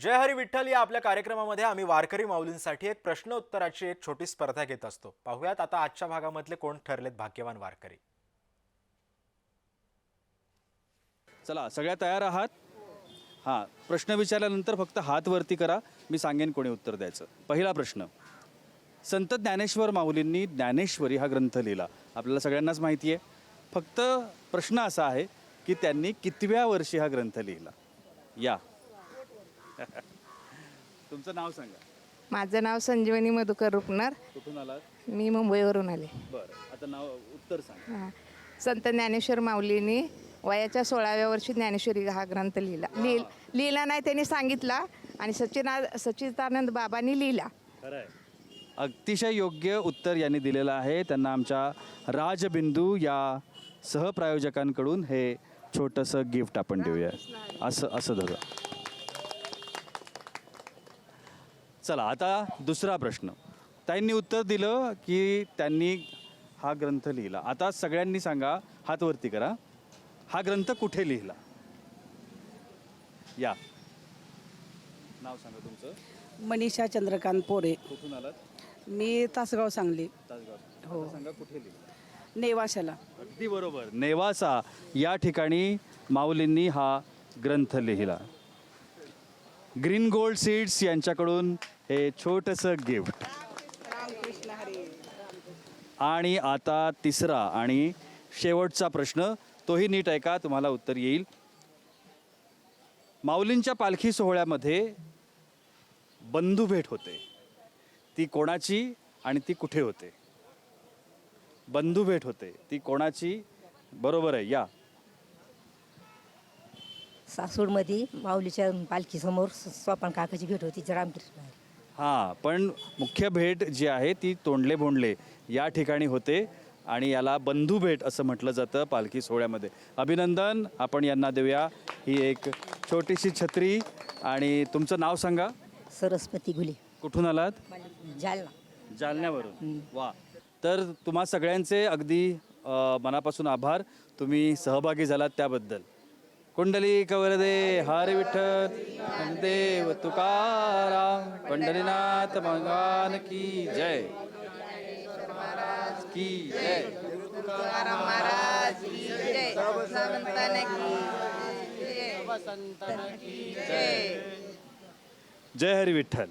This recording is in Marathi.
जय हरी विठ्ठल या आपल्या कार्यक्रमामध्ये आम्ही वारकरी माऊलींसाठी एक प्रश्न उत्तराची एक छोटी स्पर्धा घेत असतो. पाहुयात आता आजच्या भागामधले कोण ठरलेत भाग्यवान वारकरी. चला सगळ्या तयार आहात? हां प्रश्न विचारल्यानंतर फक्त हात वरती करा. मी सांगेन कोणी उत्तर द्यायचं. पहिला प्रश्न. संत ज्ञानेश्वर माऊलींनी ज्ञानेश्वरी हा ग्रंथ लिहिला. आपल्याला सगळ्यांनाच माहिती आहे. फक्त प्रश्न असा आहे की त्यांनी कितव्या वर्षी हा ग्रंथ लिहिला? या. तुमचं नाव सांगा. माझं नाव संजीवनी मधुकर रुपणार कुठून आलात? मी मुंबईवरून आले. बरं आता नाव उत्तर सांगा. हां. संत ज्ञानेश्वर माऊलींनी वयाच्या सोळाव्या वर्षी ज्ञानेश्वरी हा ग्रंथ लिहिला. लिह लिहिला नाही त्यांनी सांगितला आणि सचिना सच्चिदानंद बाबांनी लिहिला. खरं आहे अतिशय योग्य उत्तर यांनी दिलेलं आहे. त्यांना आमच्या राजबिंदू या सहप्रायोजकांकडून हे छोटंसं गिफ्ट आपण देऊया. असं असं धरू. चला आता दुसरा प्रश्न. ताईंनी उत्तर दिलं की त्यांनी हा ग्रंथ लिहिला. आता सगळ्यांनी सांगा हात वरती करा. हा ग्रंथ कुठे लिहिला? या. नाव सांगा तुमचं. मनीषा चंद्रकांत पोरे. कुठून आलात? मी तासगाव सांगली. तासगाव. हो. आता सांगा कुठे लिहिलं? नेवाशाला. अगदी बरोबर. नेवासा या ठिकाणी माऊलींनी हा ग्रंथ लिहिला. ग्रीन गोल्ड सीड्स यांच्याकडून हे छोटंसं गिफ्ट. आणि आता तिसरा आणि शेवटचा प्रश्न तोही नीट ऐका तुम्हाला उत्तर येईल. माऊलींच्या पालखी सोहळ्यामध्ये बंधुभेट होते. ती कोणाची आणि ती कुठे होते? बंधुभेट होते. ती कोणाची? बरोबर आहे या. सासूरमध्ये माऊलीच्या पालखीसमोर सोपान काकाची भेट होती रामकृष्ण हां पण मुख्य भेट जी आहे ती तोंडले बोंडले या ठिकाणी होते आणि याला बंधुभेट असं म्हटलं जातं पालखी सोहळ्यामध्ये. अभिनंदन आपण यांना देऊया. ही एक छोटीशी छत्री आणि तुमचं नाव सांगा. सरस्वती घुले. कुठून आलात? जालना. जालन्यावरून. वा. तर तुम्हा सगळ्यांचे अगदी अ, मनापासून आभार. तुम्ही सहभागी झालात त्याबद्दल. कुंडली कवरदे हरी विठ्ठल देव तुकाराम पंढरीनाथ भगवान की जय. की जय. जय. हरी विठ्ठल.